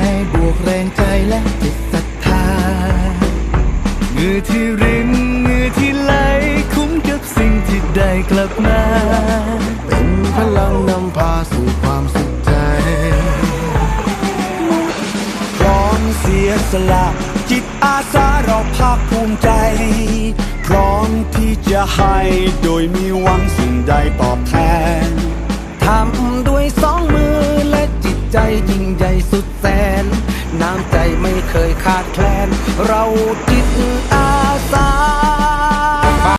ย กแรงใจและจิตศรัทธาเงื่อที่รินเงื่อที่ไหลคุ้มกับสิ่งที่ได้กลับมา เป็นพลังนำพาสู่ความสุขใจพร้อมเสียสละ จิตอาสาเราภาคภูมิใจ พร้อมที่จะให้โดยมีหวังสิ่งใดตอบแทนทำด้วยสองมือและจิตใจยิ่งใหญ่สุดแสน ยขาดแคลนเราจิตอา